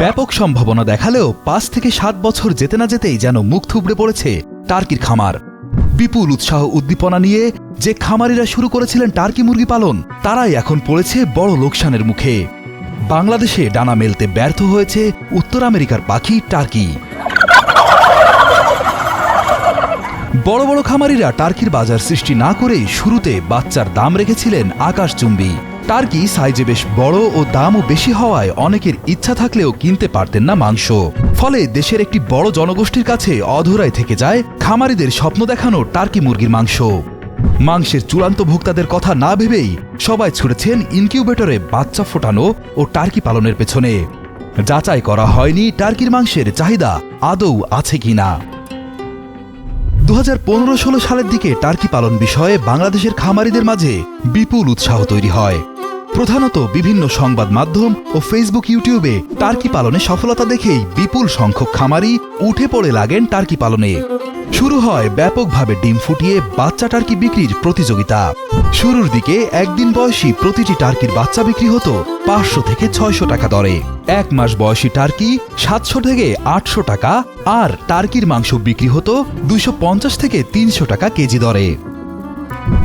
ব্যাপক সম্ভাবনা দেখালেও পাঁচ থেকে সাত বছর যেতে না যেতেই যেন মুখ থুবড়ে পড়েছে টার্কির খামার। বিপুল উৎসাহ উদ্দীপনা নিয়ে যে খামারিরা শুরু করেছিলেন টার্কি মুরগি পালন, তারাই এখন পড়েছে বড় লোকসানের মুখে। বাংলাদেশে ডানা মেলতে ব্যর্থ হয়েছে উত্তর আমেরিকার পাখি টার্কি। বড় বড় খামারিরা টার্কির বাজার সৃষ্টি না করেই শুরুতে বাচ্চার দাম রেখেছিলেন আকাশচুম্বী। টার্কি সাইজে বেশ বড় ও দামও বেশি হওয়ায় অনেকের ইচ্ছা থাকলেও কিনতে পারতেন না মাংস। ফলে দেশের একটি বড় জনগোষ্ঠীর কাছে অধরাই থেকে যায় খামারিদের স্বপ্ন দেখানো টার্কি মুরগির মাংস। মাংসের চূড়ান্ত ভোক্তাদের কথা না ভেবেই সবাই ছুটেছেন ইনকিউবেটরে বাচ্চা ফোটানো ও টার্কি পালনের পেছনে। যাচাই করা হয়নি টার্কির মাংসের চাহিদা আদৌ আছে কিনা। দু হাজার পনেরো ষোলো সালের দিকে টার্কি পালন বিষয়ে বাংলাদেশের খামারিদের মাঝে বিপুল উৎসাহ তৈরি হয়। প্রধানত বিভিন্ন সংবাদ মাধ্যম ও ফেসবুক ইউটিউবে টার্কি পালনে সফলতা দেখেই বিপুল সংখ্যক খামারি উঠে পড়ে লাগেন টার্কি পালনে। শুরু হয় ব্যাপকভাবে ডিম ফুটিয়ে বাচ্চা টার্কি বিক্রির প্রতিযোগিতা। শুরুর দিকে একদিন বয়সী প্রতিটি টার্কির বাচ্চা বিক্রি হতো পাঁচশো থেকে ছয়শো টাকা দরে। এক মাস বয়সী টার্কি সাতশো থেকে আটশো টাকা আর টার্কির মাংস বিক্রি হতো দুইশো পঞ্চাশ থেকে তিনশো টাকা কেজি দরে।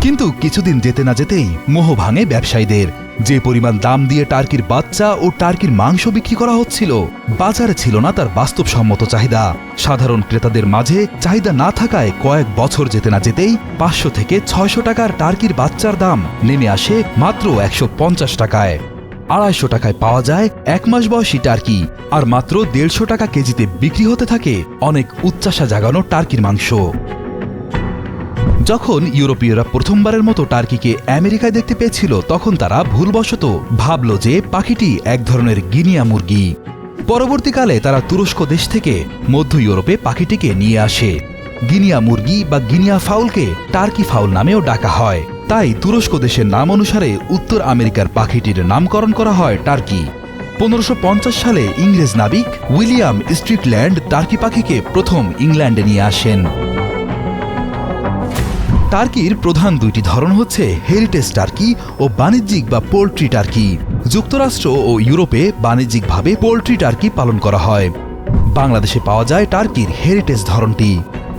কিন্তু কিছুদিন যেতে না যেতেই মোহ ভাঙে ব্যবসায়ীদের। যে পরিমাণ দাম দিয়ে টার্কির বাচ্চা ও টার্কির মাংস বিক্রি করা হচ্ছিল, বাজারে ছিল না তার বাস্তবসম্মত চাহিদা। সাধারণ ক্রেতাদের মাঝে চাহিদা না থাকায় কয়েক বছর যেতে না যেতেই পাঁচশো থেকে ছয়শো টাকার টার্কির বাচ্চার দাম নেমে আসে মাত্র একশো পঞ্চাশ টাকায়। আড়াইশো টাকায় পাওয়া যায় এক মাস বয়সী টার্কি, আর মাত্র দেড়শো টাকা কেজিতে বিক্রি হতে থাকে অনেক উচ্চাসা জাগানো টার্কির মাংস। যখন ইউরোপীয়রা প্রথমবারের মতো টার্কিকে আমেরিকায় দেখতে পেয়েছিল, তখন তারা ভুলবশত ভাবল যে পাখিটি এক ধরনের গিনিয়া মুরগি। পরবর্তীকালে তারা তুরস্ক দেশ থেকে মধ্য ইউরোপে পাখিটিকে নিয়ে আসে। গিনিয়া মুরগি বা গিনিয়া ফাউলকে টার্কি ফাউল নামেও ডাকা হয়। তাই তুরস্ক দেশের নাম অনুসারে উত্তর আমেরিকার পাখিটির নামকরণ করা হয় টার্কি। পনেরোশো পঞ্চাশ সালে ইংরেজ নাবিক উইলিয়াম স্ট্রিটল্যান্ড টার্কি পাখিকে প্রথম ইংল্যান্ডে নিয়ে আসেন। টার্কির প্রধান দুইটি ধরন হচ্ছে হেরিটেজ টার্কি ও বাণিজ্যিক বা পোল্ট্রি টার্কি। যুক্তরাষ্ট্র ও ইউরোপে বাণিজ্যিকভাবে পোল্ট্রি টার্কি পালন করা হয়। বাংলাদেশে পাওয়া যায় টার্কির হেরিটেজ ধরনটি।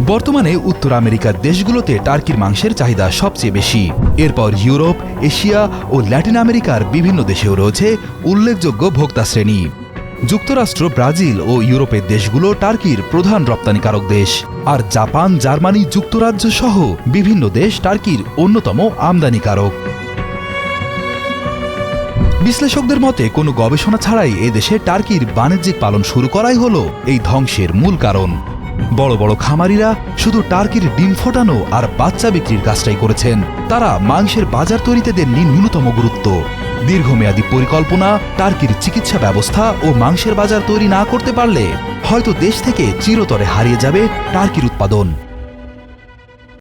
বর্তমানে উত্তর আমেরিকার দেশগুলোতে টার্কির মাংসের চাহিদা সবচেয়ে বেশি। এরপর ইউরোপ, এশিয়া ও ল্যাটিন আমেরিকার বিভিন্ন দেশেও রয়েছে উল্লেখযোগ্য ভোক্তা শ্রেণি। যুক্তরাষ্ট্র, ব্রাজিল ও ইউরোপের দেশগুলো টার্কির প্রধান রপ্তানিকারক দেশ। আর জাপান, জার্মানি যুক্তরাজ্য সহ বিভিন্ন দেশ টার্কির অন্যতম আমদানিকারক। বিশ্লেষকদের মতে, কোনো গবেষণা ছাড়াই এদেশে টার্কির বাণিজ্যিক পালন শুরু করাই হলো এই ধ্বংসের মূল কারণ। বড় বড় খামারিরা শুধু টার্কির ডিম ফোটানো আর বাচ্চা বিক্রির কাজটাই করেছেন। তারা মাংসের বাজার তৈরিতে দেননি ন্যূনতম গুরুত্ব। দীর্ঘমেয়াদী পরিকল্পনা, টার্কির চিকিৎসা ব্যবস্থা ও মাংসের বাজার তৈরি না করতে পারলে হয়তো দেশ থেকে চিরতরে হারিয়ে যাবে টার্কির উৎপাদন।